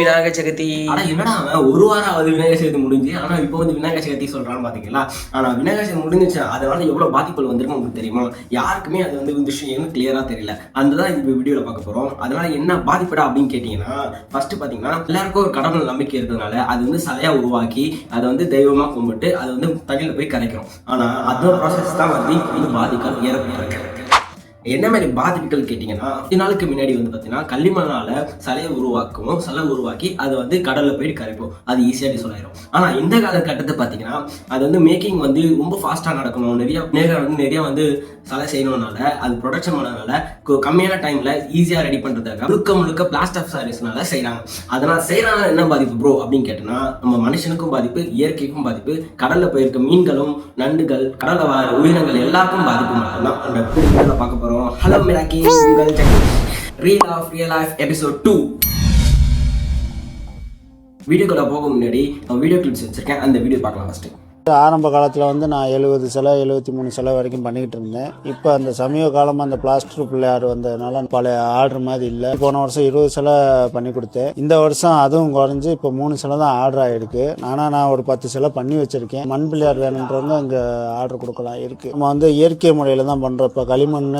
விநாயகர் சதுர்த்தி. ஆனா என்னடா அவன் ஒரு வாரம் ஆகுது விநாயகர் சதுர்த்தி முடிஞ்சு? ஆனா இப்போ வந்து விநாயகர் சதுர்த்தி சொல்றான்னு பாத்தீங்களா? ஆனா விநாயகர் சதுர்த்தி முடிஞ்சிச்சு அதனால எவ்வளவு பாதிப்புகள் வந்திருக்கும் உங்களுக்கு தெரியுமா? யாருக்குமே அது வந்து இந்த விஷயம் இன்னும் கிளியரா தெரியல. அந்த தான் இந்த வீடியோல பார்க்க போறோம். அதனால என்ன பாதிப்புடா அப்படின்னு கேட்டீங்கன்னா ஃபர்ஸ்ட் பாத்தீங்கன்னா எல்லாருக்கும் ஒரு கடவுள் நம்பிக்கை இருக்கிறதுனால அது வந்து சிலையா உருவாக்கி அதை வந்து தெய்வமா கும்பிட்டு அதை வந்து தண்ணியில போய் கரைக்கிறோம். ஆனா அதோட ப்ராசஸ் தான் வந்து இது வந்து பாதிக்க என்ன மாதிரி பாதிப்புகள் கேட்டிங்கன்னா கொஞ்ச நாளுக்கு முன்னாடி வந்து பார்த்தீங்கன்னா களிமண்ணால சிலையை உருவாக்குவோம் சிலை உருவாக்கி அதை வந்து கடலில் போயிட்டு கரைப்போம். அது ஈஸியாக சொல்லிடும் ஆனால் இந்த காலகட்டத்தை பார்த்தீங்கன்னா அது வந்து மேக்கிங் வந்து ரொம்ப ஃபாஸ்ட்டாக நடக்கணும். நிறைய நேரம் வந்து நிறைய வந்து சிலை செய்யணும்னால அது ப்ரொடக்ஷன் பண்ணனால கம்மியான டைமில் ஈஸியாக ரெடி பண்ணுறதுக்காக முழுக்க முழுக்க பிளாஸ்ட் ஆஃப் சாரீஸ்னால செய்கிறாங்க அதனால் செய்கிறனால என்ன பாதிப்பு ப்ரோ அப்படின்னு கேட்டோம்னா நம்ம மனுஷனுக்கும் பாதிப்பு இயற்கைக்கும் பாதிப்பு கடலில் போயிருக்க மீன்களும் நண்டுகள் கடலில் வாழ உயிரினங்கள் எல்லாருக்கும் பாதிப்பு மட்டும்தான். அந்த வீடியோவில் பார்க்க போகிறோம் ஹலோ மிராக்கி உங்கள் real of real of episode two வீடியோக்குள்ள போக முன்னாடி நான் வீடியோ கிளிப்ஸ் வச்சிருக்கேன். அந்த வீடியோ பார்க்கலாம் ஃபஸ்ட்டு ஆரம்ப காலத்தில் வந்து நான் எழுபது சிலை எழுபத்தி மூணு சிலை வரைக்கும் பண்ணிக்கிட்டு இருந்தேன். இப்போ அந்த சமீப காலமாக அந்த பிளாஸ்டர் பிள்ளையார் வந்ததுனால பழைய ஆர்டர் மாதிரி இல்லை. போன வருஷம் இருபது சிலை பண்ணி கொடுத்தேன். இந்த வருஷம் அதுவும் குறைஞ்சி இப்போ மூணு சிலை தான் ஆர்டர் ஆகிருக்கு ஆனால் நான் ஒரு பத்து சிலை பண்ணி வச்சுருக்கேன். மண் பிள்ளையார் வேணுன்றவங்க இங்கே ஆர்டர் கொடுக்கலாம் இருக்குது நம்ம வந்து இயற்கை முறையில் தான் பண்ணுறோம் இப்போ களிமண்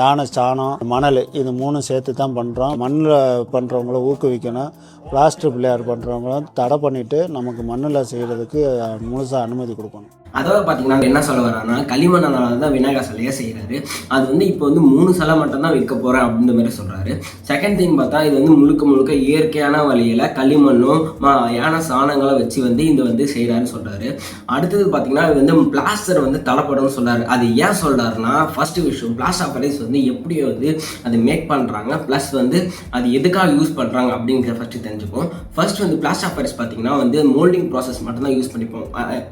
யானை சாணம் மணல் இது மூணும் சேர்த்து தான் பண்ணுறோம் மண்ணில் பண்ணுறவங்கள ஊக்குவிக்கணும். பிளாஸ்டர் பிள்ளையார் பண்ணுறவங்களும் தடை பண்ணிவிட்டு நமக்கு மண்ணில் செய்கிறதுக்கு முழுசாக அனுமதி கொடுக்கணும். அதாவது பார்த்தீங்கன்னா என்ன சொல்ல வரான்னா களிமண்ணால் தான் விநாயகர் சிலையை செய்கிறாரு அது வந்து இப்போ வந்து மூணு சிலை மட்டும்தான் விற்க போகிறேன் அப்படின்ற மாதிரி சொல்கிறாரு செகண்ட் திங் பார்த்தா இது வந்து முழுக்க முழுக்க இயற்கையான வழியில் களிமண்ணும் மா- யானை சாணங்களை வச்சு வந்து இந்த வந்து செய்கிறாருன்னு சொல்கிறாரு அடுத்தது பார்த்தீங்கன்னா இது வந்து பிளாஸ்டர் வந்து தலைப்படும்னு சொல்கிறாரு அது ஏன் சொல்கிறாருன்னா ஃபஸ்ட்டு விஷயம் பிளாஸ்டர் ஆஃப் வந்து எப்படி வந்து அதை மேக் பண்ணுறாங்க ப்ளஸ் வந்து அது எதுக்காக யூஸ் பண்ணுறாங்க அப்படிங்கிற ஃபஸ்ட்டு தெரிஞ்சுப்போம். ஃபர்ஸ்ட் வந்து பிளாஸ்டர் ஆஃப் பார்த்தீங்கன்னா வந்து மோல்டிங் ப்ராசஸ் மட்டும் தான் யூஸ் பண்ணிப்போம்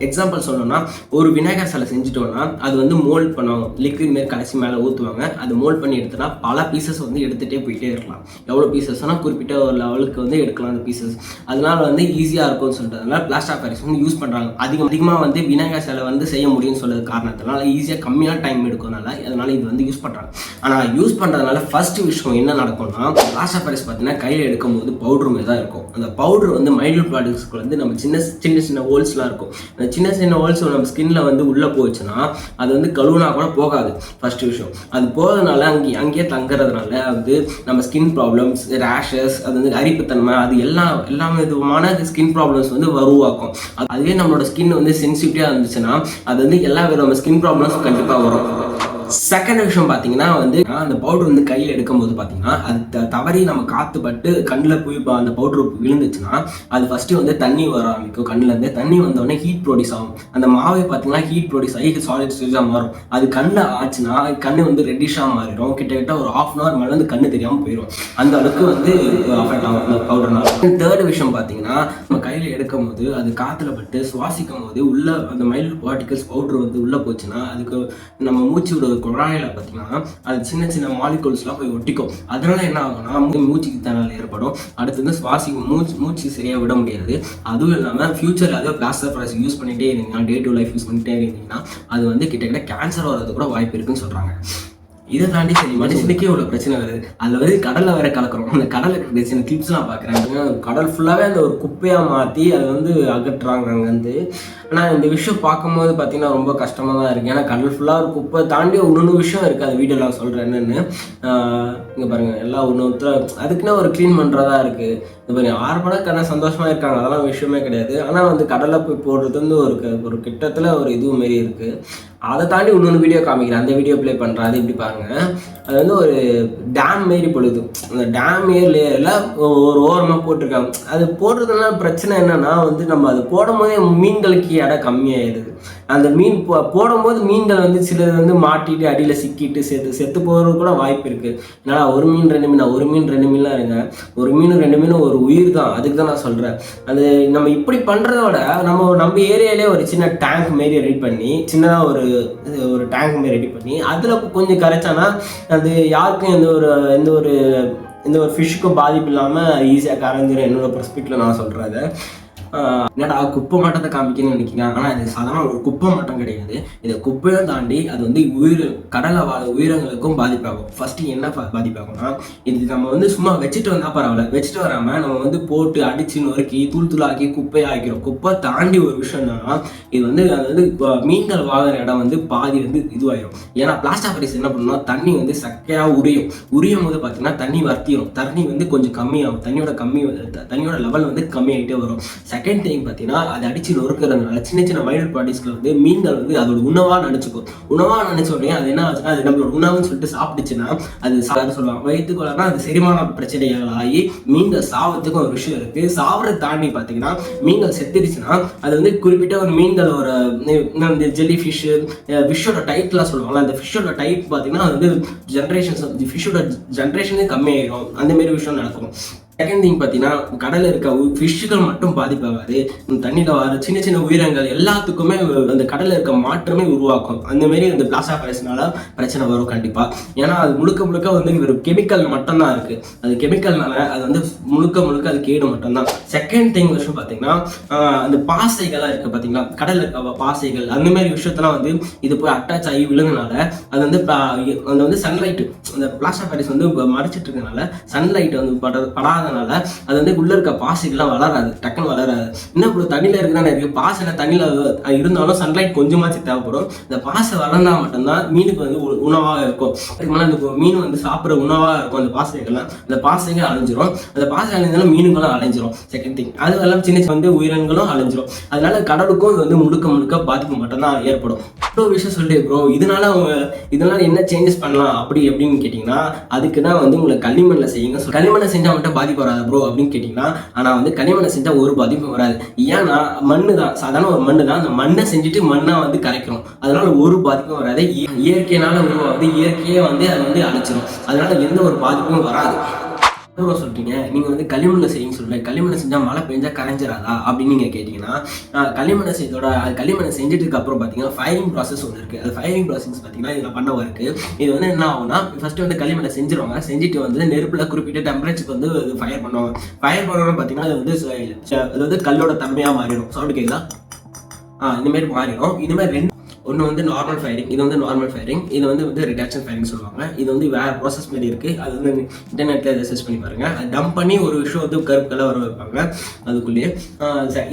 எக்ஸாம்பிள் சொல்லணும்னா ஒரு விநாயகர் சிலை செஞ்சுட்டோம்னா அது வந்து மோல்ட் பண்ணுவாங்க. லிக்விட் மாரி கடைசி மேலே ஊற்றுவாங்க அது மோல்ட் பண்ணி எடுத்துனா பல பீசஸ் வந்து எடுத்துகிட்டே போயிட்டே இருக்கலாம். எவ்வளோ பீசஸ்னால் குறிப்பிட்ட ஒரு லெவலுக்கு வந்து எடுக்கலாம் அந்த பீசஸ் அதனால வந்து ஈஸியாக இருக்கும்னு சொல்லிட்டு பிளாஸ்டர் பேரிஸ் பாரிஸ் வந்து யூஸ் பண்ணுறாங்க அதிகம் அதிகமாக வந்து விநாயகர் சிலை வந்து செய்ய முடியும்னு சொல்றது காரணத்தினால ஈஸியாக கம்மியான டைம் எடுக்கிறதுனால அதனால இது வந்து யூஸ் பண்ணுறாங்க ஆனால் யூஸ் பண்ணுறதுனால ஃபர்ஸ்ட் விஷயம் என்ன நடக்கும்னா பிளாஸ்டர் ஆஃப் பாரிஸ் பார்த்தீங்கன்னா கையில் எடுக்கும்போது பவுடர் மாதிரி தான் இருக்கும். அந்த பவுடர் வந்து மைல்டு ப்ராடக்ட்ஸ்க்கு வந்து நம்ம சின்ன சின்ன சின்ன ஹோல்ஸ்லாம் இருக்கும். அந்த சின்ன சின்ன ஹோல்ஸ் நம்ம ஸ்கின்ல வந்து உள்ளே போச்சுன்னா அது வந்து கழுவுனா கூட போகாது. ஃபர்ஸ்ட் விஷயம். அது போகிறதுனால அங்கே அங்கேயே தங்குறதுனால வந்து நம்ம ஸ்கின் ப்ராப்ளம்ஸ் ரேஷஸ் அது வந்து அரிப்புத்தன்மை அது எல்லா எல்லா விதமான ஸ்கின் ப்ராப்ளம்ஸ் வந்து உருவாக்கும். அதுவே நம்மளோட ஸ்கின் வந்து சென்சிட்டிவாக இருந்துச்சுன்னா அது வந்து எல்லா விதமான ஸ்கின் ப்ராப்ளம்ஸ் கண்டிப்பாக வரும். செகண்ட் விஷயம் பார்த்தீங்கன்னா வந்து அந்த பவுடர் வந்து கையில் எடுக்கும்போது பார்த்தீங்கன்னா அது த- தவறி நம்ம காற்று பட்டு கண்ணில் போய் அந்த பவுடர் விழுந்துச்சுன்னா அது ஃபஸ்ட்டு வந்து தண்ணி வர ஆரம்பிக்கும் கண்ணிலேருந்து தண்ணி வந்தோடனே ஹீட் ப்ரொடியூஸ் ஆகும். அந்த மாவை பார்த்தீங்கன்னா ஹீட் ப்ரொடியூஸ் ஆகி சாலிட் ஸ்டேஜாக மாறும். அது கண்ணில் ஆச்சுன்னா கண்ணு வந்து ரெட்டிஷாக மாறிடும். கிட்டத்தட்ட ஒரு ஆஃப் அன் அவர் மேலே வந்து கண்ணு தெரியாமல் போயிடும் அந்த அளவுக்கு வந்து அஃபெக்ட் ஆகும் அந்த பவுடர்னால தேர்ட் விஷயம் பார்த்தீங்கன்னா நம்ம கையில் எடுக்கும் போது அது காற்றுல பட்டு சுவாசிக்கும் போது உள்ள அந்த மைல்டு பார்ட்டிகல்ஸ் பவுடர் வந்து உள்ளே போச்சுன்னா அதுக்கு நம்ம மூச்சு விட விடுற குழாயில் பார்த்தீங்கன்னா அது சின்ன சின்ன மாலிகூல்ஸ்லாம் போய் ஒட்டிக்கும். அதனால என்ன ஆகும்னா மூச்சுக்கு திணறல் ஏற்படும். அடுத்து வந்து சுவாசி மூச்சு மூச்சு சரியாக விட முடியாது. அதுவும் இல்லாமல் ஃபியூச்சரில் அதே பிளாஸ்டர் ப்ரைஸ் யூஸ் பண்ணிகிட்டே இருந்தீங்கன்னா டே டு லைஃப் யூஸ் பண்ணிகிட்டே இருந்தீங்கன்னா அது வந்து கிட்டத்தட்ட கேன்சர் வர்றது கூட வாய்ப்பு இருக்குன்னு சொல்கிறாங்க இதை தாண்டி சரி மனுஷனுக்கே இவ்வளோ பிரச்சனை வருது. அதில் வந்து கடலில் வேற கலக்குறோம். அந்த கடலில் இருக்கிற சின்ன கிளிப்ஸ்லாம் பார்க்குறாங்க கடல் ஃபுல்லாகவே அந்த ஒரு குப்பையாக மாற்றி அதை வந்து அகற்றுறாங்க அங்கேருந்து. ஆனால் இந்த விஷயம் பார்க்கும்போது பார்த்தீங்கன்னா ரொம்ப கஷ்டமாக தான் இருக்குது ஏன்னா கடல் ஃபுல்லாக ஒரு குப்பை தாண்டி ஒன்று விஷயம் இருக்குது அது வீடியோ நான் சொல்கிறேன் என்னென்னு. இங்கே பாருங்கள் எல்லா ஒன்று அதுக்குன்னா ஒரு க்ளீன் பண்ணுறதா இருக்குது இது பாருங்க ஆர்வட கடை சந்தோஷமாக இருக்காங்க. அதெல்லாம் விஷயமே கிடையாது. ஆனால் வந்து கடலில் போய் போடுறது வந்து ஒரு க- ஒரு கிட்டத்தில் ஒரு இதுவும் மாரி இருக்குது அதை தாண்டி இன்னொன்று வீடியோ காமிக்கிறேன். அந்த வீடியோ ப்ளே பண்ணுறேன் அது இப்படி பாருங்க. அது வந்து ஒரு டேம் மாரி பொழுது அந்த டேம் ஏரியில் ஒரு ஓரமாக போட்டிருக்காங்க. அது போடுறதுனால பிரச்சனை என்னன்னா வந்து நம்ம அது போடும் போதே மீன்களுக்கு இடம் கம்மியாயிடுது. அந்த மீன் போ போடும்போது மீன்கள் வந்து சிலது வந்து மாட்டிட்டு அடியில் சிக்கிட்டு செத்து செத்து போகிறது கூட வாய்ப்பு இருக்குது என்னடா ஒரு மீன் ரெண்டு மீன்? ஒரு மீன் ரெண்டு மீன்லாம் இருங்க. ஒரு மீன் ரெண்டு மீனும் ஒரு உயிர் தான். அதுக்கு தான் நான் சொல்கிறேன் அது நம்ம இப்படி பண்ணுறதோட நம்ம நம்ம ஏரியாலே ஒரு சின்ன டேங்க் மாரி ரெடி பண்ணி சின்னதாக ஒரு ஒரு டேங்க் மாரி ரெடி பண்ணி அதில் கொஞ்சம் கரைச்சானா அது யாருக்கும் எந்த ஒரு எந்த ஒரு எந்த ஒரு ஃபிஷ்ஷுக்கும் பாதிப்பு இல்லாமல் ஈஸியாக கரைஞ்சிடும் என்னோட பெர்ஸ்பெக்டில் நான் சொல்கிறேன் என்னடா குப்பை மட்டத்தை காமிக்கணும்னு நினைக்கிறாங்க. ஆனால் இது சாதாரண ஒரு குப்பை மட்டம் கிடையாது. இதை குப்பையும் தாண்டி அது வந்து உயிர் கடலை வாழ உயிரங்களுக்கும் பாதிப்பாகும். ஃபஸ்ட்டு என்ன பா- பாதிப்பாகும்னா இது நம்ம வந்து சும்மா வச்சுட்டு வந்தால் பரவாயில்ல. வச்சுட்டு வராமல் நம்ம வந்து போட்டு அடிச்சு நொறுக்கி தூள் தூளாக்கி குப்பையை ஆக்கிறோம் குப்பை தாண்டி ஒரு விஷயம் என்னன்னா இது வந்து அது வந்து இப்போ மீன்கள் வாங்குற இடம் வந்து பாதி வந்து இதுவாயிரும். ஏன்னா பிளாஸ்டாபரிஸ் என்ன பண்ணணும்னா தண்ணி வந்து சக்கையாக உரியும். உரியும் போது பார்த்தீங்கன்னா தண்ணி வர்த்திடும் தண்ணி வந்து கொஞ்சம் கம்மியாகும். தண்ணியோட கம்மி தண்ணியோட லெவல் வந்து கம்மியாகிட்டே வரும். செகண்ட் திங் பார்த்தீங்கன்னா அது அடிச்சு நொறுக்கிறதுனால சின்ன சின்ன மைனர் பாடிஸ்ல வந்து மீன்கள் வந்து அதோட உணவா நினைச்சுக்கும் உணவா நினைச்ச உடனே அது என்ன ஆச்சுன்னா அது நம்மளோட உணவுன்னு சொல்லிட்டு சாப்பிட்டுச்சுன்னா அது சாப்பிட சொல்லுவாங்க வயிற்றுக்குள்ளனா அது செரிமான பிரச்சனைகள் ஆகி மீன்கள் சாவத்துக்கும் ஒரு விஷயம் இருக்கு. சாவரை தாண்டி பார்த்தீங்கன்னா மீன்கள் செத்துருச்சுன்னா அது வந்து குறிப்பிட்ட ஒரு மீன்கள் ஒரு இந்த- ஜெல்லி ஃபிஷ் ஃபிஷ்ஷோட டைப்லாம் சொல்லுவாங்கல்ல அந்த ஃபிஷ்ஷோட டைப் பார்த்தீங்கன்னா அது வந்து ஜென்ரேஷன்ஸ் ஃபிஷ்ஷோட ஜென்ரேஷனே கம்மியாயிடும் அந்த மாதிரி விஷயம் நடக்கும். செகண்ட் திங் பார்த்தீங்கன்னா கடலில் இருக்க ஃபிஷ்ஷுகள் மட்டும் பாதிப்பாகாது தண்ணியில் வர சின்ன சின்ன உயிரங்கள் எல்லாத்துக்குமே அந்த கடலில் இருக்க மாற்றமே உருவாக்கும். அந்த மாதிரி அந்த பிளாஸ்டா வைரஸ்னால பிரச்சனை வரும் கண்டிப்பாக ஏன்னா அது முழுக்க முழுக்க வந்து ஒரு கெமிக்கல் மட்டும்தான் இருக்கு. அது கெமிக்கல்னால அது வந்து முழுக்க முழுக்க அது கேடு மட்டும்தான். செகண்ட் திங் விஷயம் பார்த்தீங்கன்னா அந்த பாசைகள்லாம் இருக்கு பார்த்தீங்களா கடலில் இருக்க பாசைகள் அந்த மாதிரி விஷயத்தெல்லாம் வந்து இது போய் அட்டாச் ஆகி விழுந்தனால அது வந்து ப- அது வந்து சன்லைட் அந்த பிளாஸ்டா வைரஸ் வந்து மறைச்சிட்டு இருக்கனால சன்லைட் வந்து பட வராதனால அது வந்து உள்ள இருக்க பாசிக்கெல்லாம் வளராது டக்குன்னு வளராது. என்ன இப்போ தண்ணியில் இருக்குதானே இருக்கு? பாசில் தண்ணியில் இருந்தாலும் சன்லைட் கொஞ்சமாச்சு தேவைப்படும். இந்த பாசை வளர்ந்தா மட்டும்தான் மீனுக்கு வந்து உணவாக இருக்கும். அதுக்கு மேலே மீன் வந்து சாப்பிட்ற உணவாக இருக்கும் அந்த பாசைகள்லாம். அந்த பாசைங்க அழிஞ்சிரும். அந்த பாசை அழிஞ்சாலும் மீனுங்களும் அழிஞ்சிரும். செகண்ட் திங் அது எல்லாம் சின்ன வந்து உயிரினங்களும் அழிஞ்சிரும். அதனால கடலுக்கும் இது வந்து முழுக்க முழுக்க பாதிப்பு மட்டும்தான் ஏற்படும். இவ்வளோ விஷயம் சொல்லிட்டு ப்ரோ இதனால அவங்க இதனால என்ன சேஞ்சஸ் பண்ணலாம்? அப்படி எப்படின்னு கேட்டிங்கன்னா அதுக்கு தான் வந்து உங்களை களிமண்ணில் செய்யுங்க களிமண்ணை செஞ்சால் மட்டும் பாதிப்பு வராது ப்ரோ அப்படின்னு கேட்டிங்கன்னா ஆனால் வந்து கனிமண்ணை செஞ்சால் ஒரு பாதிப்பும் வராது. ஏன்னா மண் தான் சாதாரண ஒரு மண் தான் அந்த மண்ணை செஞ்சுட்டு மண்ணாக வந்து கரைக்கிறோம். அதனால ஒரு பாதிப்பும் வராது. இய- இயற்கையினால உருவாகுது. இயற்கையே வந்து அது வந்து அழைச்சிடும் அதனால எந்த ஒரு பாதிப்பும் வராது. தூரம் சொல்றீங்க? நீங்க வந்து களிமண்ணில் செய்யுங்க சொல்றீங்க களிமண்ணை செஞ்சா மழை பெஞ்சா கரைஞ்சிராதா? அப்படின்னு நீங்க கேட்டீங்கன்னா களிமண்ணை செய்தோட அது களிமண்ணை செஞ்சதுக்கு அப்புறம் பாத்தீங்கன்னா ஃபயரிங் ப்ராசஸ் ஒன்று இருக்கு. அது ஃபயரிங் ப்ராசஸ் பாத்தீங்கன்னா இதுல பண்ண ஒர்க்கு இது வந்து என்ன ஆகும்னா ஃபர்ஸ்ட் வந்து களிமண்ணை செஞ்சிருவாங்க. செஞ்சுட்டு வந்து நெருப்புல குறிப்பிட்ட டெம்பரேச்சருக்கு வந்து ஃபயர் பண்ணுவாங்க. ஃபயர் பண்ணணும் பாத்தீங்கன்னா அது வந்து அது வந்து கல்லோட தன்மையா மாறிடும். சவுண்ட் கேக்குதா? ஆ இந்த மாதிரி மாறிடும். இது மாதிரி ரெண்டு ஒன்று வந்து நார்மல் ஃபயரிங் இது வந்து நார்மல் ஃபயரிங் இது வந்து வந்து ரிடாக்ஷன் ஃபயரிங் சொல்லுவாங்க. இது வந்து வேறு ப்ராசஸ் மாதிரி இருக்குது அது வந்து இன்டர்நெட்டில் சர்ச் பண்ணி பாருங்கள் அது டம்ப் பண்ணி ஒரு விஷயம் வந்து கருப்புக்கெல்லாம் வர வைப்பாங்க. அதுக்குள்ளேயே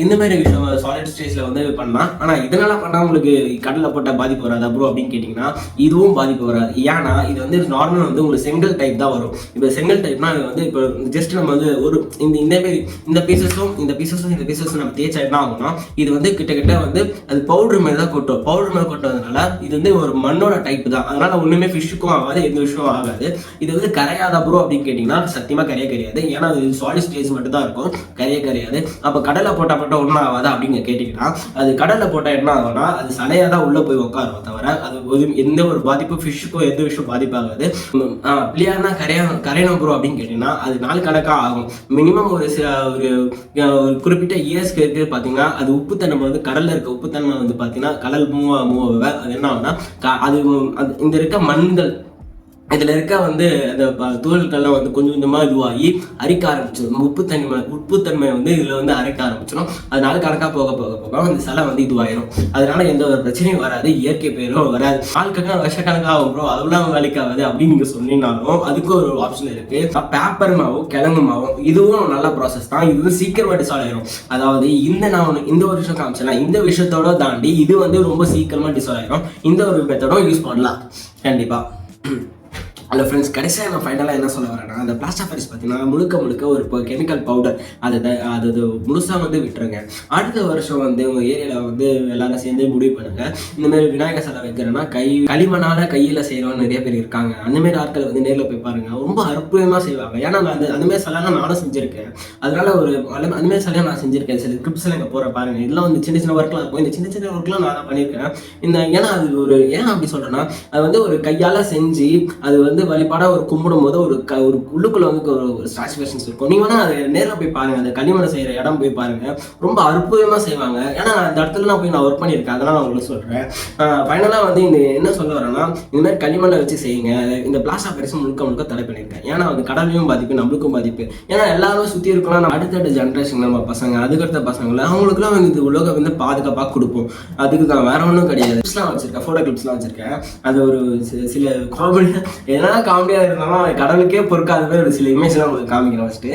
இந்த மாதிரி விஷயம் சாலிட் ஸ்டேஜில் வந்து பண்ணலாம். ஆனால் இதனால் பண்ணால் உங்களுக்கு கடலில் போட்ட பாதிப்பு வராதா ப்ரோ அப்படின்னு கேட்டிங்கன்னா இதுவும் பாதிப்பு வராது. ஏன்னா இது வந்து நார்மல் வந்து உங்களுக்கு செங்கல் டைப் தான் வரும். இப்போ செங்கல் டைப்னா இது வந்து இப்போ ஜஸ்ட் நம்ம வந்து ஒரு இந்த இந்த மாதிரி இந்த பீசஸும் இந்த பீசஸும் இந்த பீசஸும் நம்ம தேய்ச்சா என்ன ஆகும்னா இது வந்து கிட்டத்தட்ட வந்து அது பவுடர் மாதிரி தான் கொட்டும். பவுடர் மாதிரி கொட்டுறதுனால இது வந்து ஒரு மண்ணோட டைப் தான். அதனால ஒண்ணுமே ஃபிஷ்ஷுக்கும் ஆகாது எந்த விஷயமும் ஆகாது. இது வந்து கரையாத ப்ரோ அப்படின்னு கேட்டிங்கன்னா சத்தியமா கரைய கரையாது. ஏன்னா அது சாலிட் ஸ்டேஜ் மட்டும் தான் இருக்கும். கரைய கரையாது. அப்போ கடலை போட்டால் மட்டும் ஒன்றும் ஆகாது அப்படின்னு கேட்டிங்கன்னா அது கடலில் போட்டால் என்ன ஆகும்னா அது சடையாக தான் உள்ளே போய் உட்காரும் தவிர அது ஒரு எந்த ஒரு பாதிப்பும் ஃபிஷ்ஷுக்கும் எந்த விஷயம் பாதிப்பாகாது. பிள்ளையார்னா கரையணும் கரையணும் ப்ரோ அப்படின்னு கேட்டிங்கன்னா அது நாள் கணக்காக ஆகும். மினிமம் ஒரு சில ஒரு குறிப்பிட்ட இயர்ஸ்க்கு இருக்கு பார்த்தீங்கன்னா அது உப்புத்தன்மை வந்து கடல்ல இருக்க உப்புத்தன்மை வந்து பார்த்தீங்கன்னா கடல் மூவ் மூவ் அது என்ன ஆகுனா அது அது இந்த இருக்க மண்கள் இதில் இருக்க வந்து அந்த ப- வந்து கொஞ்சம் கொஞ்சமாக இதுவாகி அரிக்க ஆரம்பிச்சிடும் உப்புத்தன்மை உப்புத்தன்மை வந்து இதில் வந்து அரைக்க ஆரம்பிச்சிடும் அதனால கணக்காக போக போக போக அந்த சிலை வந்து இதுவாயிரும். அதனால எந்த ஒரு பிரச்சனையும் வராது இயற்கை பேரும் வராது. நாளுக்கு கணக்கா வருஷக்கணக்காக ஆகும் ப்ரோ அதெல்லாம் வேலைக்காகாது அப்படின்னு நீங்கள் சொன்னீங்கனாலும் அதுக்கு ஒரு ஆப்ஷன் இருக்கு. பேப்பர் மாவும் கிழங்கு மாவும் இதுவும் நல்ல ப்ராசஸ் தான். இது வந்து சீக்கிரமா டிசால்வ் ஆயிரும். அதாவது இந்த நான் ஒன்று இந்த ஒரு விஷயம் காமிச்சேன் இந்த விஷயத்தோட தாண்டி இது வந்து ரொம்ப சீக்கிரமாக டிசால்வ் ஆயிரும். இந்த ஒரு மெத்தடும் யூஸ் பண்ணலாம். கண்டிப்பாக ஹலோ ஃப்ரெண்ட்ஸ் கடைசியாக நான் ஃபைனலாக என்ன சொல்ல வரேன்னா அந்த பிளாஸ்டாஃபரிஸ் பார்த்தீங்கன்னா முழுக்க முழுக்க ஒரு இப்போ கெமிக்கல் பவுடர் அதை த- அது அது முழுசாக வந்து விட்டுருங்க. அடுத்த வருஷம் வந்து உங்கள் ஏரியாவில் வந்து எல்லாரும் சேர்ந்து முடிவு பண்ணுங்க. இந்தமாரி விநாயகர் சிலை வைக்கிறேன்னா கை களிமணால் கையில் செய்கிறவங்க நிறைய பேர் இருக்காங்க. அந்தமாரி ஆட்கள் வந்து நேரில் போய் பாருங்க. ரொம்ப அற்புதமாக செய்வாங்க. ஏன்னா நான் அந்த அந்தமாரி சிலைலாம் நானும் செஞ்சுருக்கேன். அதனால ஒரு அந்தமாரி சிலையாக நான் செஞ்சுருக்கேன். சில கிரிப்ஸ்லாம் இங்கே போகிற பாருங்கள் இதெல்லாம் வந்து சின்ன சின்ன ஒர்க்லாம் இருக்கும். இந்த சின்ன சின்ன ஒர்க்லாம் நான் தான் பண்ணியிருக்கேன் இந்த ஏன்னா அது ஒரு ஏன் அப்படி சொல்கிறேன்னா அது வந்து ஒரு கையால் செஞ்சு அது வந்து வந்து வழிபாடா ஒரு கும்பிடும் போது ஒரு க ஒரு உள்ளுக்குள்ள வந்து ஒரு ஒரு சாட்டிஸ்ஃபேக்ஷன்ஸ் இருக்கும். நீங்க வேணா அதை நேரில் போய் பாருங்க. அந்த களிமலை செய்யற இடம் போய் பாருங்க. ரொம்ப அற்புதமா செய்வாங்க. ஏன்னா அந்த இடத்துல நான் போய் நான் ஒர்க் பண்ணியிருக்கேன். அதெல்லாம் நான் உங்களுக்கு சொல்றேன். ஃபைனலாக வந்து இந்த என்ன சொல்ல வரேன்னா இந்த மாதிரி களிமண்ணை வச்சு செய்யுங்க. இந்த பிளாஸ்டா பெருசு முழுக்க முழுக்க தடை பண்ணியிருக்கேன். ஏன்னா அது கடலையும் பாதிப்பு நம்மளுக்கும் பாதிப்பு. ஏன்னா எல்லாரும் சுற்றி இருக்கலாம் நம்ம அடுத்தடுத்த ஜென்ரேஷன் நம்ம பசங்க அதுக்கடுத்த பசங்களை அவங்களுக்குலாம் வந்து இந்த உலக வந்து பாதுகாப்பாக கொடுப்போம். அதுக்கு தான் வேற ஒன்றும் கிடையாது. கிளிப்ஸ்லாம் வச்சிருக்கேன். ஃபோட்டோ கிளிப்ஸ்லாம் வச்சிருக்கேன். அது ஒரு சில காமெடி எதனா காமெடியாக இருந்தாலும் அது கடவுளுக்கே பொறுக்காத மாதிரி ஒரு சில இமேஜ்லாம் உங்களுக்கு காமிக்கிறேன் ஃபஸ்ட்டு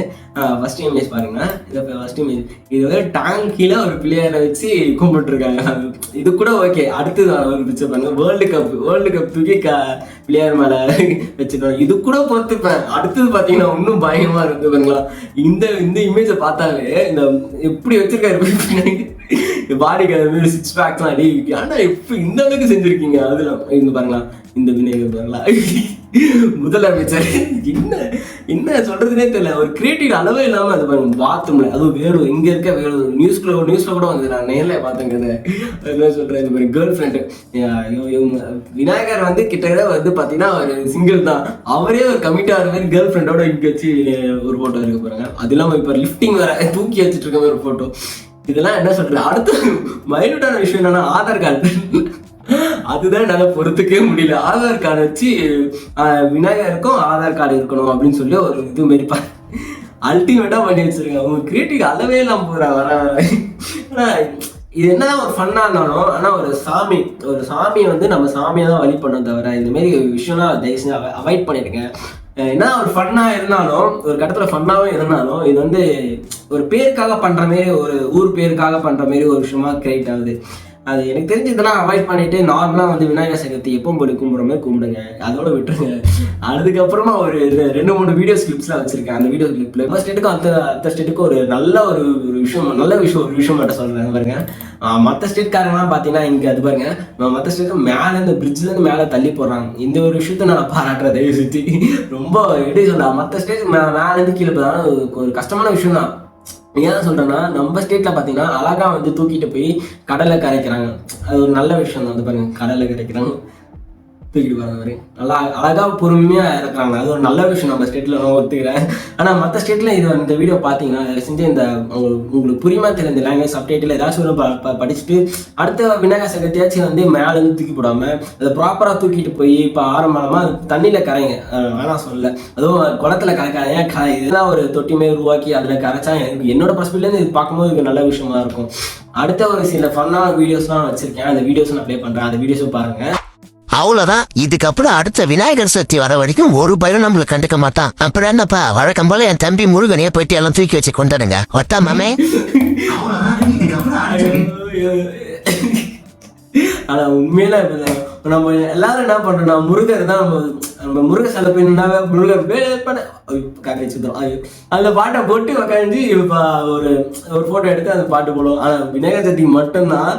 ஃபஸ்ட்டு இமேஜ் பாருங்க. இதை ஃபஸ்ட் இமேஜ் இது வந்து டேங்க் கீழே ஒரு பிள்ளையாரை வச்சு கும்பிட்டுருக்காங்க. இது கூட ஓகே அடுத்தது ஒரு பிக்சர் பாருங்க. வேர்ல்டு கப் வேர்ல்டு கப் தூக்கி க பிள்ளையார் மேலே வச்சுருக்காங்க இது கூட பொறுத்துப்பேன். அடுத்தது பார்த்தீங்கன்னா இன்னும் பயமாக இருக்குது பாருங்களா. இந்த இந்த இமேஜை பார்த்தாலே இந்த எப்படி வச்சிருக்காரு பாடிக்கு பாடி மாதிரி சிக்ஸ் பேக்லாம் அடி ஆனால் இப்போ இந்த அளவுக்கு செஞ்சுருக்கீங்க? அதுல இங்கே பாருங்களா இந்த விநாயகர் பாருங்களா? முதலமைச்சர் என்ன என்ன சொல்றதுனே தெரியல ஒரு கிரியேட்டிவ் அளவே இல்லாமல் அது பாருங்க பாத்ரூம்ல அதுவும் வேறு இங்கே இருக்க வேணும் நியூஸ்ல நியூஸ்ல கூட வந்து நான் நேரில் பார்த்தேன் கதை. என்ன சொல்றேன் இந்த மாதிரி கேர்ள் ஃப்ரெண்டு இவங்க விநாயகர் வந்து கிட்டத்தட்ட வந்து பார்த்தீங்கன்னா ஒரு சிங்கிள் தான். அவரே ஒரு கமிட்டாக ஆகிற மாதிரி கேர்ள் ஃப்ரெண்டோட இங்கே வச்சு ஒரு ஃபோட்டோ எடுக்க போறாங்க அது இல்லாமல் இப்போ லிஃப்டிங் வேற தூக்கி வச்சுட்டு இருக்க மாதிரி ஒரு ஃபோட்டோ இதெல்லாம் என்ன சொல்றது? அடுத்த மைனூட்டான விஷயம் என்னன்னா ஆதார் கார்டு அதுதான் என்னால பொறுத்துக்கவே முடியல. ஆதார் கார்டு வச்சு விநாயகருக்கும் ஆதார் கார்டு இருக்கணும் அப்படின்னு சொல்லி ஒரு இது மாரி பா அல்டிமேட்டா பண்ணி வச்சிருக்கேன் அவங்க கிரியேட்டிவ் அளவே இல்லாம போகிறாங்க வர வர. ஆனா இது என்னதான் ஒரு ஃபன்னா இருந்தாலும் ஆனா ஒரு சாமி ஒரு சாமி வந்து நம்ம சாமியை தான் வழி பண்ண தவிர இந்த மாதிரி விஷயம்லாம் தயவு செஞ்சு அவாய்ட் பண்ணிருக்கேன் என்ன ஒரு ஃபன்னா இருந்தாலும் ஒரு கட்டத்துல ஃபன்னாவே இருந்தாலும் இது வந்து ஒரு பேருக்காக பண்ற மாதிரி ஒரு ஊர் பேருக்காக பண்ற மாதிரி ஒரு விஷயமா கிரியேட் ஆகுது. அது எனக்கு தெரிஞ்சு இதெல்லாம் அவாய்ட் பண்ணிட்டு நார்மலாக வந்து விநாயகர் சதுர்த்தி எப்போ போய் கும்பிட்ற மாதிரி கும்பிடுங்க. அதோட விட்டுருங்க. அதுக்கப்புறமா ஒரு ரெண்டு மூணு வீடியோ கிளிப்ஸ்லாம் வச்சிருக்கேன். அந்த வீடியோ கிளிப்ல ஃபர்ஸ்ட் ஸ்டேட்டுக்கும் அடுத்த அடுத்த ஸ்டேட்டுக்கு ஒரு நல்ல ஒரு ஒரு விஷயம் நல்ல விஷயம் ஒரு விஷயம் மட்டும் சொல்கிறேன் பாருங்க. மற்ற மத்த ஸ்டேட்காரங்களாம் பார்த்தீங்கன்னா இங்கே அது பாருங்க. மற்ற ஸ்டேட்டு மேலே இந்த பிரிட்ஜ்லேருந்து மேலே தள்ளி போடுறாங்க இந்த ஒரு விஷயத்த நான் பாராட்டுறேன் தயவு சுற்றி ரொம்ப எப்படி சொல்லலாம் மற்ற ஸ்டேட் மேலேருந்து கீழே போதான ஒரு கஷ்டமான விஷயம் தான் ஏன் சொல்கிறேன்னா நம்ம ஸ்டேட்டில் பார்த்தீங்கன்னா அழகா வந்து தூக்கிட்டு போய் கடலை கரைக்கிறாங்க. அது ஒரு நல்ல விஷயம் தான் வந்து பாருங்கள் கடலை கரைக்கிறாங்க. தூக்கிட்டு போறாங்க மாதிரி. நல்லா அழகாக பொறுமையாக இறக்குறாங்க அது ஒரு நல்ல விஷயம். நம்ம ஸ்டேட்டில் நான் ஒத்துக்கிறேன். ஆனால் மற்ற ஸ்டேட்டில் இது இந்த வீடியோ பார்த்தீங்கன்னா செஞ்சு இந்த உங்களுக்கு உங்களுக்கு புரியுமா தெரியல இந்த லாங்குவேஜ் அப்டேட்டில் ஏதாச்சும் ஒரு ப- படிச்சுட்டு அடுத்த விநாயகர் சதுர்த்தியாச்சும் வந்து மேலேருந்து தூக்கி போடாமல் அதை ப்ராப்பராக தூக்கிட்டு போய் இப்போ ஆரம்பாலமாக தண்ணியில் கரைங்க. வேணாம் சொல்லல. அதுவும் குளத்துல கரைக்காதீங்க க இதெல்லாம் ஒரு தொட்டி மாதிரி உருவாக்கி அதில் கரைச்சா எனக்கு என்னோட பர்ஸ்பெக்ட்லேருந்து இது பார்க்கும்போது இது நல்ல விஷயமா இருக்கும். அடுத்த ஒரு சில ஃபன்னான வீடியோஸ்லாம் வச்சுருக்கேன். அந்த வீடியோஸ் நான் ப்ளே பண்ணுறேன் அந்த வீடியோஸும் பாருங்கள் அவ்வளவுதான். இதுக்கப்புறம் அடுத்த விநாயகர் சதுர்த்தி வர வரைக்கும் ஒரு பயிரும் நம்மள கண்டுக்க மாட்டான். அப்புறம் என்னப்பா வழக்கம் போல என் தம்பி முருகனையே போயிட்டு எல்லாம் தூக்கி வச்சு கொண்டாடுங்க. ஒத்தா மாமே? ஆனா உண்மையில நம்ம எல்லாரும் என்ன பண்றோம்னா முருகர் தான் நம்ம நம்ம முருக சில பேர் என்ன முருகர் பேர் பண்ண அந்த பாட்டை போட்டு உக்காந்து இப்போ ஒரு ஒரு போட்டோ எடுத்து அந்த பாட்டு போடுவோம். ஆனா விநாயகர் சதுர்த்தி மட்டும்தான்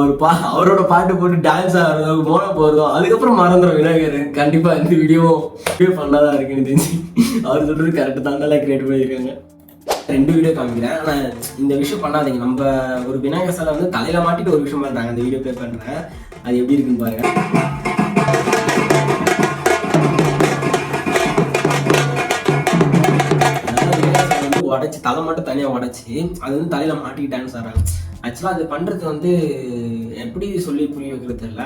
ஒரு பா அவரோட பாட்டு போட்டு டான்ஸ் ஆடுறதோ மோன போறதும் அதுக்கப்புறம் மறந்துடும் விநாயகர். கண்டிப்பா இந்த வீடியோ வீடியோ பண்ணாதான் இருக்குன்னு தெரிஞ்சு. அவர் சொல்றது கரெக்ட் தான். நல்லா கிரியேட் பண்ணியிருக்காங்க ரெண்டு வீடியோ காமிக்கிறேன். ஆனால் இந்த விஷயம் பண்ணாதீங்க. நம்ம ஒரு விநாயகர் சிலை வந்து தலையில மாட்டிட்டு ஒரு விஷயம் பண்ணுறாங்க அந்த வீடியோ ப்ளே பண்ணுறேன் அது எப்படி இருக்குன்னு பாருங்க. உடச்சி வந்து தலை மட்டும் தனியாக உடச்சி அது வந்து தலையில மாட்டிட்டு சொல்கிறாங்க ஆக்சுவலாக அது பண்ணுறது வந்து எப்படி சொல்லி புரிய வைக்கிறது தெரியல.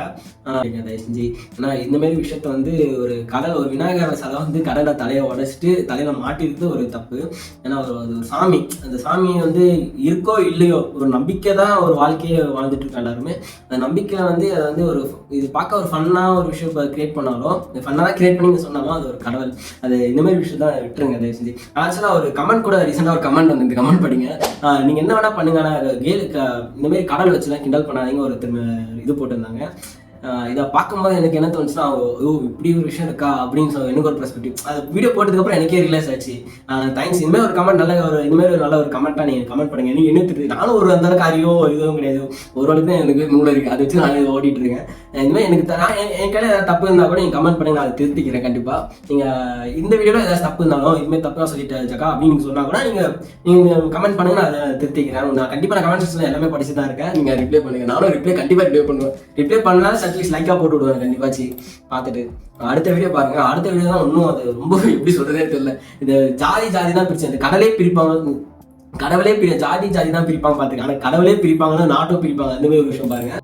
தயவு செஞ்சு ஏன்னா இந்த மாதிரி விஷயத்த வந்து ஒரு கடல் ஒரு விநாயகர் சிலை வந்து கடலை தலையை உடச்சிட்டு தலையில மாட்டிருக்கு ஒரு தப்பு. ஏன்னா ஒரு அது ஒரு சாமி. அந்த சாமி வந்து இருக்கோ இல்லையோ ஒரு நம்பிக்கை தான் ஒரு வாழ்க்கையை வாழ்ந்துட்டு இருக்கா எல்லாருமே. அந்த நம்பிக்கையில வந்து அதை வந்து ஒரு இது பார்க்க ஒரு ஃபன்னாக ஒரு விஷயம் கிரியேட் பண்ணாலும் ஃபன்னாக தான் கிரியேட் பண்ணி சொன்னாலும் அது ஒரு கடவுள். அது இந்த மாதிரி விஷயம் தான் விட்டுருங்க தயவு செஞ்சு ஆக்சுவலாக ஒரு கமெண்ட் கூட ரீசெண்டாக ஒரு கமெண்ட் வந்து கமெண்ட் படிங்க. நீங்கள் என்ன வேணா பண்ணுங்க. ஆனால் கேலு இந்த மாதிரி கடல் வச்சுலாம் கிண்டல் பண்ணாதீங்க. ஒரு ஒருத்தர் இது போட்டிருந்தாங்க. இதை பார்க்கும்போது எனக்கு என்ன தோணுச்சுன்னா ஓ இப்படி ஒரு விஷயம் இருக்கா அப்படின்னு சொல்லி எனக்கு ஒரு பெர்ஸ்பெக்டிவ் அது வீடியோ போட்டதுக்கப்புறம் எனக்கே ரிலேஸ் ஆச்சு. தேங்க்ஸ் இனிமேல் ஒரு கமெண்ட் நல்ல ஒரு இனிமேல் ஒரு நல்ல ஒரு கமெண்ட்டாக நீங்கள் கமெண்ட் பண்ணுங்க. நீங்கள் என்ன தெரியுது? நானும் ஒரு அந்த காரியோ இதுவும் கிடையாது. ஒரு அளவுக்கு தான் எனக்கு மூளை இருக்குது அதை வச்சு நான் இதை ஓடிட்டு இருக்கேன். இனிமேல் எனக்கு த- நான் என் என் கையில் ஏதாவது தப்பு இருந்தால் கூட நீங்கள் கமெண்ட் பண்ணுங்க. நான் அதை திருத்திக்கிறேன் கண்டிப்பாக நீங்கள் இந்த வீடியோவில் ஏதாவது தப்பு இருந்தாலும் இதுமாதிரி தப்பாக சொல்லிட்டு ஜக்கா அப்படின்னு சொன்னால் கூட நீங்கள் நீங்கள் கமெண்ட் பண்ணுங்க. நான் அதை திருத்திக்கிறேன். நான் கண்டிப்பாக நான் கமெண்ட் எல்லாமே படிச்சு தான் இருக்கேன். நீங்கள் ரிப்ளை பண்ணுங்க. நானும் ரிப்ளை கண்டிப்பாக ரிப்ளை பண்ணுவேன். ரிப்ளை பண்ணலாம் அட்லீஸ்ட் லைக்காக போட்டு விடுவாங்க கண்டிப்பாச்சு பார்த்துட்டு. அடுத்த வீடியோ பாருங்க. அடுத்த வீடியோ தான் இன்னும் அது ரொம்ப எப்படி சொல்றதே தெரியல. இந்த ஜாதி ஜாதி தான் பிரிச்சு அந்த கடலே பிரிப்பாங்க. கடவுளே பிரி ஜாதி ஜாதி தான் பிரிப்பாங்க பார்த்துக்க. ஆனால் கடவுளே பிரிப்பாங்கன்னு நாட்டும் பிரிப்பாங்க. அந்த மாதிரி ஒரு விஷயம் பாருங்க.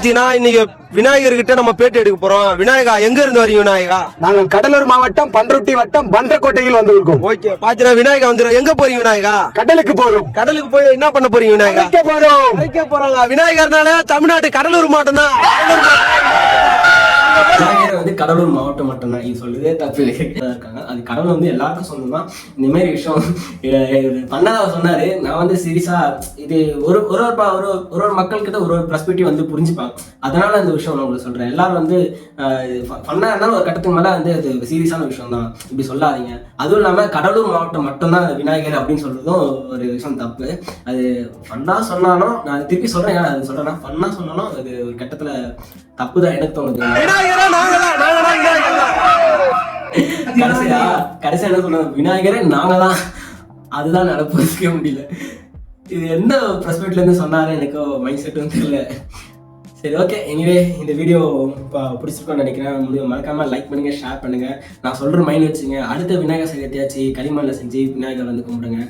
ஆச்சுன்னா இன்னைக்கு விநாயகர் கிட்ட நம்ம பேட்டி எடுக்க போறோம். விநாயகா எங்க இருந்து வரீங்க விநாயகா? நாங்கள் கடலூர் மாவட்டம் பன்ருட்டி வட்டம் பன்றக்கோட்டையில் வந்திருக்கோம் ஓகே பாத்தீங்கன்னா விநாயகா வந்துடும் எங்க போறீங்க விநாயகா? கடலுக்கு போறோம். கடலுக்கு போய் என்ன பண்ண போறீங்க விநாயகா? போறோம். போறாங்க. விநாயகர்னால தமிழ்நாட்டு கடலூர் மாவட்டம் தான். விநாயகர் வந்து கடலூர் மாவட்டம் மட்டும்தான். இது சொல்றதே தப்பு. இருக்காங்க. அது கடவுள் வந்து எல்லாருக்கும் சொந்தம் இந்த மாதிரி விஷயம் பண்ணதா சொன்னாரு. நான் வந்து சீரியஸா இது ஒரு ஒரு ஒரு ப- ஒரு ஒரு ஒரு மக்கள்கிட்ட ஒரு ஒரு பெர்ஸ்பெக்டிவ் வந்து புரிஞ்சுப்பாங்க. அதனால அந்த விஷயம் நான் உங்களுக்கு சொல்றேன். எல்லாரும் வந்து பண்ணா இருந்தாலும் ஒரு கட்டத்துக்கு மேல வந்து அது சீரியஸான விஷயம் தான் இப்படி சொல்லாதீங்க. அதுவும் இல்லாம கடலூர் மாவட்டம் மட்டும்தான் விநாயகர் அப்படின்னு சொல்றதும் ஒரு விஷயம் தப்பு. அது ஃபன்னா சொன்னாலும் நான் திருப்பி சொல்றேன். அது சொல்றேன்னா ஃபன்னா சொன்னாலும் அது ஒரு கட்டத்துல தப்பு தான் எனக்கு தோணுது. கடைசியா கடைசியா என்ன சொன்னாங்க விநாயகரே நாங்க தான் அதுதான் நடப்பதுக்கே முடியல. இது எந்த பெர்ஸ்பெக்ட்ல இருந்து சொன்னாரு? எனக்கு மைண்ட் செட்டும் தெரியல. சரி ஓகே எனிவே இந்த வீடியோ பிடிச்சிருக்கோம்னு நினைக்கிறேன். முடியும் மறக்காம லைக் பண்ணுங்க ஷேர் பண்ணுங்க. நான் சொல்ற மைண்ட் வச்சுங்க. அடுத்த விநாயகர் சதுர்த்தியாச்சு களிமண்ணில் செஞ்சு விநாயகர் வந்து கும்பிடுங்க.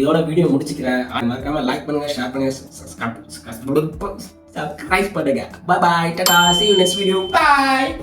இதோட வீடியோ முடிச்சுக்கிறேன். மறக்காம லைக் பண்ணுங்க share subscribe pada gak. Bye bye. tata, See you next video. Bye.